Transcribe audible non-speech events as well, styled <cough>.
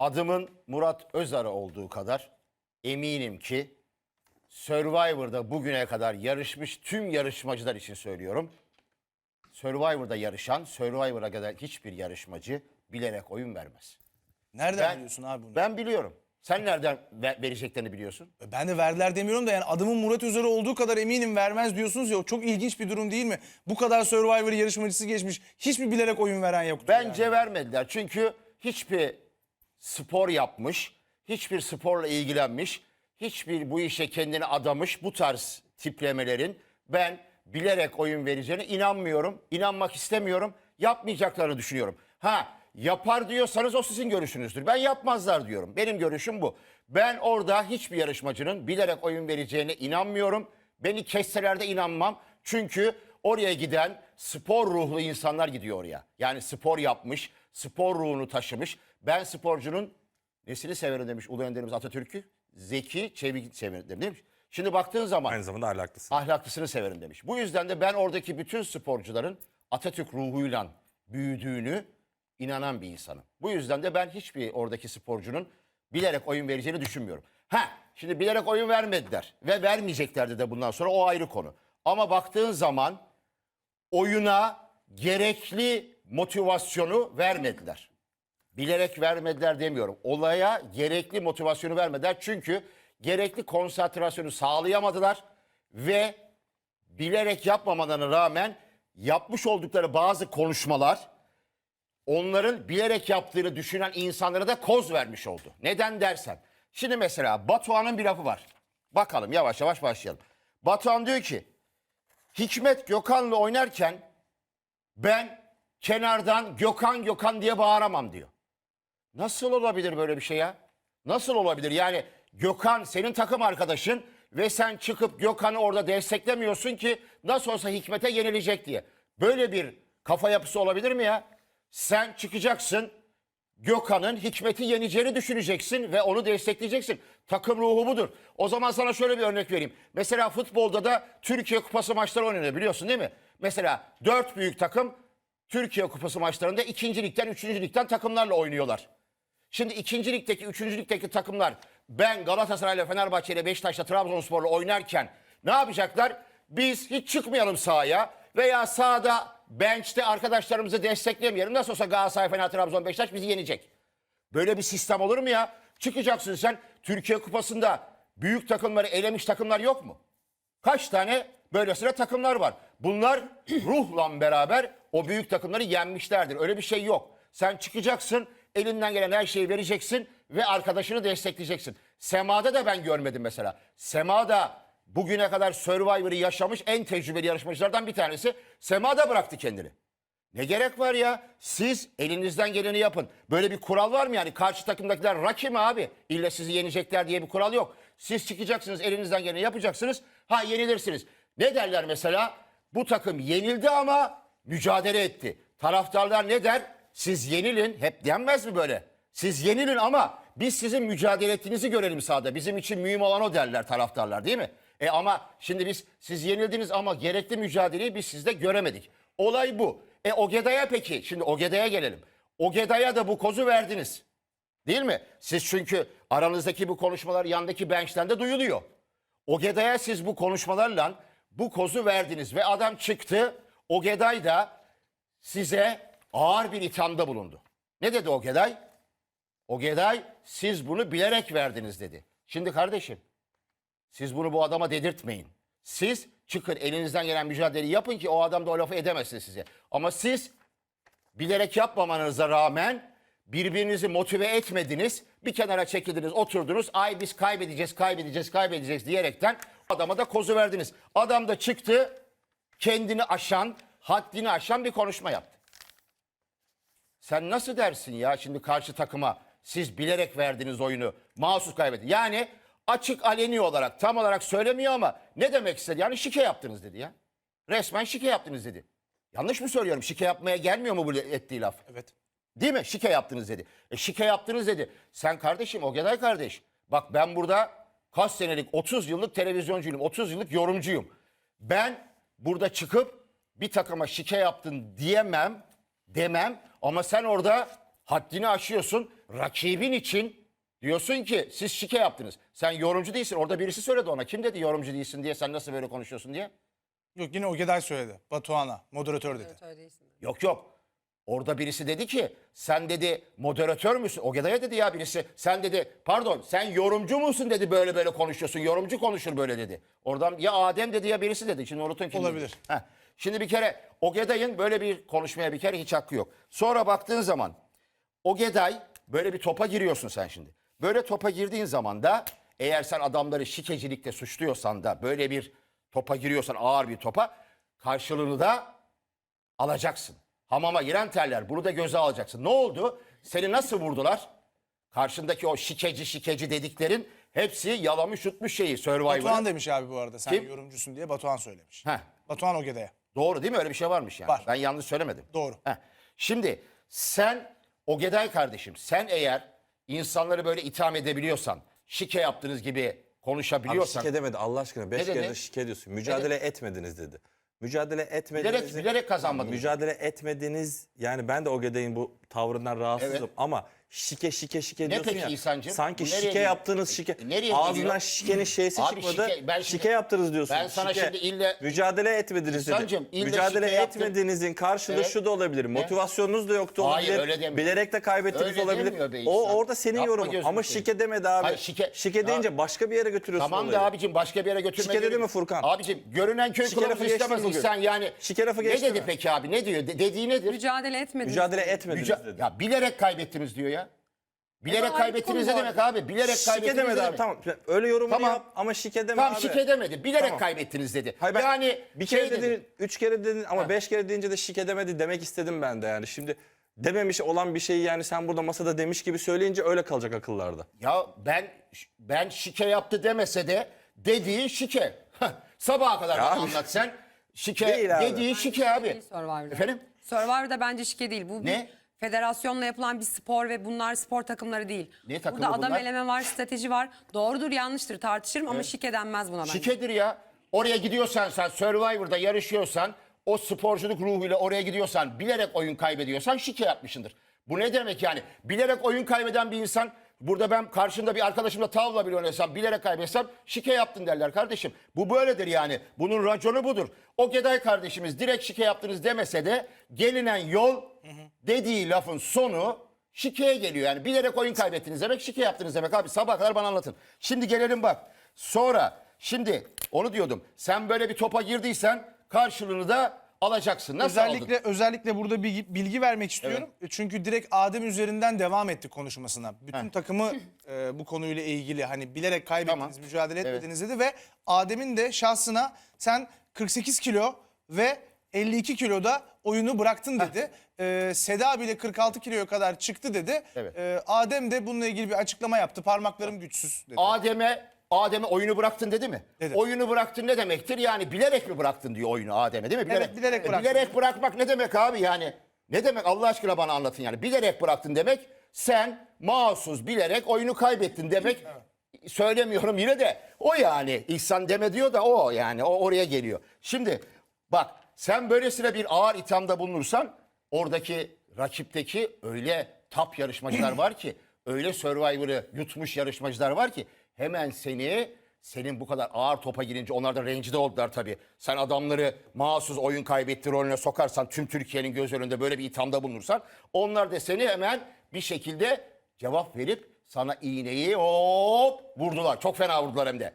adımın Murat Özarı olduğu kadar eminim ki Survivor'da bugüne kadar yarışmış tüm yarışmacılar için söylüyorum. Survivor'da yarışan, Survivor'a kadar hiçbir yarışmacı bilerek oyun vermez. Nereden Ben- biliyorsun abi bunu? Ben biliyorum. Sen nereden ve- vereceklerini biliyorsun? Ben de verdiler demiyorum da yani adımın Murat Özarı olduğu kadar eminim vermez diyorsunuz ya çok ilginç bir durum değil mi? Bu kadar Survivor yarışmacısı geçmiş hiçbir bilerek oyun veren yoktu. Bence vermediler. Çünkü hiçbir spor yapmış, hiçbir sporla ilgilenmiş, hiçbir bu işe kendini adamış bu tarz tiplemelerin ben bilerek oyun vereceğine inanmıyorum. İnanmak istemiyorum. Yapmayacaklarını düşünüyorum. Ha yapar diyorsanız o sizin görüşünüzdür. Ben yapmazlar diyorum. Benim görüşüm bu. Ben orada hiçbir yarışmacının bilerek oyun vereceğine inanmıyorum. Beni kesseler de inanmam. Çünkü oraya giden spor ruhlu insanlar gidiyor oraya. Yani spor yapmış, spor ruhunu taşımış. Ben sporcunun nesini severim demiş Ulu Önderimiz Atatürk'ü. Zeki, çevik severim demiş. Şimdi baktığın zaman Aynı zamanda ahlaklısın. ahlaklısını severim demiş. Bu yüzden de ben oradaki bütün sporcuların Atatürk ruhuyla büyüdüğünü inanan bir insanım. Bu yüzden de ben hiçbir oradaki sporcunun bilerek oyun vereceğini düşünmüyorum. Ha, şimdi bilerek oyun vermediler ve vermeyeceklerdi de bundan sonra o ayrı konu. Ama baktığın zaman oyuna gerekli motivasyonu vermediler. Bilerek vermediler demiyorum. Olaya gerekli motivasyonu vermediler. Çünkü gerekli konsantrasyonu sağlayamadılar ve bilerek yapmamalarına rağmen yapmış oldukları bazı konuşmalar onların bilerek yaptığını düşünen insanlara da koz vermiş oldu. Neden dersen. Şimdi mesela Batuhan'ın bir lafı var. Bakalım yavaş yavaş başlayalım. Batuhan diyor ki Hikmet Gökhan'la oynarken ben kenardan Gökhan Gökhan diye bağıramam diyor. Nasıl olabilir böyle bir şey ya? Nasıl olabilir? Yani Gökhan senin takım arkadaşın ve sen çıkıp Gökhan'ı orada desteklemiyorsun ki nasıl olsa Hikmet'e yenilecek diye. Böyle bir kafa yapısı olabilir mi ya? Sen çıkacaksın Gökhan'ın Hikmet'i yeneceğini düşüneceksin ve onu destekleyeceksin. Takım ruhu budur. O zaman sana şöyle bir örnek vereyim. Mesela futbolda da Türkiye Kupası maçları oynanıyor biliyorsun değil mi? Mesela dört büyük takım Türkiye Kupası maçlarında ikinci ligden, üçüncü ligden takımlarla oynuyorlar. Şimdi ikinci ligdeki, üçüncü ligdeki takımlar ben Galatasaray'la, Fenerbahçe'yle, Beşiktaş'la, Trabzonspor'la oynarken ne yapacaklar? Biz hiç çıkmayalım sahaya veya sahada bench'te arkadaşlarımızı desteklemeyelim. Nasıl olsa Galatasaray, Fener, Trabzon, Beşiktaş bizi yenecek. Böyle bir sistem olur mu ya? Çıkacaksın sen Türkiye Kupası'nda büyük takımları elemiş takımlar yok mu? Kaç tane böylesine takımlar var. Bunlar ruhla beraber o büyük takımları yenmişlerdir. Öyle bir şey yok. Sen çıkacaksın, elinden gelen her şeyi vereceksin ve arkadaşını destekleyeceksin. Sema'da da ben görmedim mesela. Sema'da bugüne kadar Survivor'ı yaşamış en tecrübeli yarışmacılardan bir tanesi. Sema da bıraktı kendini. Ne gerek var ya? Siz elinizden geleni yapın. Böyle bir kural var mı yani? Karşı takımdakiler rakip mi abi? İlle sizi yenecekler diye bir kural yok. Siz çıkacaksınız, elinizden geleni yapacaksınız. Ha yenilirsiniz. Ne derler mesela? Bu takım yenildi ama mücadele etti. Taraftarlar ne der? Siz yenilin. Hep denmez mi böyle? Siz yenilin ama biz sizin mücadele ettiğinizi görelim sahada. Bizim için mühim olan o derler taraftarlar değil mi? E ama şimdi biz siz yenildiniz ama gerekli mücadeleyi biz sizde göremedik. Olay bu. E Ogeda'ya peki şimdi Ogeda'ya gelelim. Ogeda'ya da bu kozu verdiniz. Değil mi? Siz çünkü aranızdaki bu konuşmalar yandaki bench'ten de duyuluyor. Ogeda'ya siz bu konuşmalarla bu kozu verdiniz ve adam çıktı. Ogeday da size ağır bir ithamda bulundu. Ne dedi Ogeday? Ogeday siz bunu bilerek verdiniz dedi. Şimdi kardeşim siz bunu bu adama dedirtmeyin. Siz çıkın elinizden gelen mücadeleyi yapın ki o adam da o lafı edemesin size. Ama siz bilerek yapmamanıza rağmen birbirinizi motive etmediniz. Bir kenara çekildiniz, oturdunuz. Ay biz kaybedeceğiz, kaybedeceğiz, kaybedeceğiz diyerekten adama da kozu verdiniz. Adam da çıktı, kendini aşan, haddini aşan bir konuşma yaptı. Sen nasıl dersin ya şimdi karşı takıma siz bilerek verdiğiniz oyunu mahsus kaybetti. Yani açık aleni olarak tam olarak söylemiyor ama ne demek istedi? Yani şike yaptınız dedi ya. Resmen şike yaptınız dedi. Yanlış mı söylüyorum? Şike yapmaya gelmiyor mu bu ettiği laf? Evet. Değil mi? Şike yaptınız dedi. E şike yaptınız dedi. Sen kardeşim Ogeday kardeş. Bak ben burada kaç senelik 30 yıllık televizyoncuyum. 30 yıllık yorumcuyum. Ben burada çıkıp bir takıma şike yaptın diyemem, demem ama sen orada haddini aşıyorsun. Rakibin için diyorsun ki siz şike yaptınız. Sen yorumcu değilsin. Orada birisi söyledi ona. Kim dedi yorumcu değilsin diye sen nasıl böyle konuşuyorsun diye. Yok yine Ogeday söyledi. Batuhan'a moderatör dedi. Yok yok. Orada birisi dedi ki sen dedi moderatör müsün? Ogeday'a dedi ya birisi. Sen dedi pardon sen yorumcu musun dedi böyle böyle konuşuyorsun. Yorumcu konuşur böyle dedi. Oradan ya Adem dedi ya birisi dedi. Şimdi unutun kim. Olabilir. Heh. Şimdi bir kere Ogeday'ın böyle bir konuşmaya bir kere hiç hakkı yok. Sonra baktığın zaman Ogeday böyle bir topa giriyorsun sen şimdi. Böyle topa girdiğin zaman da eğer sen adamları şikecilikte suçluyorsan da böyle bir topa giriyorsan ağır bir topa karşılığını da alacaksın. Hamama giren terler. Bunu da göze alacaksın. Ne oldu? Seni nasıl vurdular? Karşındaki o şikeci şikeci dediklerin hepsi yalamış yutmuş şeyi Batuhan Survivor'ı. demiş abi bu arada sen Kim? yorumcusun diye Batuhan söylemiş. Heh. Batuhan Ogeday'a. Doğru değil mi? Öyle bir şey varmış yani. Var. Ben yanlış söylemedim. Doğru. Heh. Şimdi sen Ogeday kardeşim sen eğer insanları böyle itham edebiliyorsan, şike yaptığınız gibi Abi konuşabiliyorsan şike demedi Allah aşkına. Beş Ne kere dedi? de şike diyorsun. Mücadele etmediniz dedi. Mücadele etmediniz. bilerek, bilerek kazanmadınız. Mücadele etmediniz. Yani ben de Ogeday'ın bu tavrından rahatsızım. Evet. Ama şike şike şike Ne diyorsun peki ya. İhsan'cığım? Sanki Bu nereye şike gidiyor? yaptığınız şike. E, nereye Ağzından gidiyor? şikenin şeysi Abi çıkmadı. şike- ben şike şimdi- yaptınız diyorsun. ben sana Şike. şimdi ille- Mücadele etmediniz dedi. İhsan'cığım, ille Mücadele şike etmediğinizin karşılığı Evet. şu da olabilir. Motivasyonunuz da yoktu Hayır, olabilir. öyle demiyor. Bilerek de kaybettiniz Öyle olabilir. demiyor be O İhsan. orada senin Yapma yorumun. gözünü Ama seveyim. şike demedi abi. Hayır, şike- şike Ya- deyince başka bir yere götürüyorsun Tamam olayı. da abicim başka bir yere götürme. Şike dedi mi Furkan? Abicim görünen köy Şike kılavuz lafı geçti istemez mi bugün? insan yani. Şike lafı Ne geçti dedi mi? peki abi ne diyor? De- dediği nedir? Mücadele etmediniz. Mücadele etmediniz Müca- dedi. ya bilerek kaybettiniz diyor ya. Bilerek ayrı kaybettiniz ne demek abi? Bilerek Şike kaybettiniz demedi ne abi demek? tamam. Öyle yorumunu Tamam. yap ama şike deme Tamam abi. şike demedi. Bilerek Tamam. kaybettiniz dedi. Hayır ben yani bir kere şey dedin, dedi. üç kere dedin ama beş kere deyince de şike demedi demek istedim ben de yani. Şimdi dememiş olan bir şeyi yani sen burada masada demiş gibi söyleyince öyle kalacak akıllarda. Ya ben ben şike yaptı demese de dediği şike. Sabaha kadar Ya bana abi. anlat sen. Şike Değil abi. dediği şike abi. Değil Survivor'da. Efendim? Survivor'da bence şike değil. Bu Ne? Federasyonla yapılan bir spor ve bunlar spor takımları değil. Ne takımı Burada adam bunlar? eleme var, strateji var. Doğrudur, yanlıştır tartışırım ama şike denmez buna bence. Şikedir ya. Oraya gidiyorsan sen Survivor'da yarışıyorsan o sporculuk ruhuyla oraya gidiyorsan bilerek oyun kaybediyorsan şike yapmışındır. Bu ne demek yani? Bilerek oyun kaybeden bir insan burada ben karşımda bir arkadaşımla tavla bile oynasam bilerek kaybetsem şike yaptın derler kardeşim. Bu böyledir yani. Bunun raconu budur. O Geday kardeşimiz direkt şike yaptınız demese de gelinen yol dediği lafın sonu şikeye geliyor. Yani bilerek oyun kaybettiniz demek şike yaptınız demek abi. Sabah kadar bana anlatın. Şimdi gelelim bak. Sonra şimdi onu diyordum. Sen böyle bir topa girdiysen karşılığını da alacaksın. Nasıl aldın? Özellikle özellikle burada bir bilgi vermek istiyorum. Çünkü direkt Adem üzerinden devam etti konuşmasına. Bütün takımı e, bu konuyla ilgili hani bilerek kaybettiniz, Tamam. mücadele etmediniz dedi ve Adem'in de şahsına sen 48 kilo ve 52 kiloda oyunu bıraktın dedi. E, Seda bile 46 kiloya kadar çıktı dedi. Evet. E, Adem de bununla ilgili bir açıklama yaptı. Parmaklarım güçsüz dedi. Adem'e Adem'e oyunu bıraktın dedi mi? Dedi. Oyunu bıraktın ne demektir? Yani bilerek mi bıraktın diyor oyunu Adem'e değil mi? Evet, bilerek E, bıraktım. bilerek bırakmak ne demek abi yani? Ne demek Allah aşkına bana anlatın yani. Bilerek bıraktın demek sen mahsus bilerek oyunu kaybettin demek. Söylemiyorum yine de o yani. İhsan deme diyor da o yani o oraya geliyor. Şimdi bak sen böylesine bir ağır ithamda bulunursan oradaki rakipteki öyle tap yarışmacılar var ki <clears throat> öyle Survivor'ı yutmuş yarışmacılar var ki hemen seni senin bu kadar ağır topa girince onlar da rencide oldular tabii. Sen adamları mahsus oyun kaybetti rolüne sokarsan tüm Türkiye'nin göz önünde böyle bir ithamda bulunursan onlar da seni hemen bir şekilde cevap verip sana iğneyi hop vurdular. Çok fena vurdular hem de.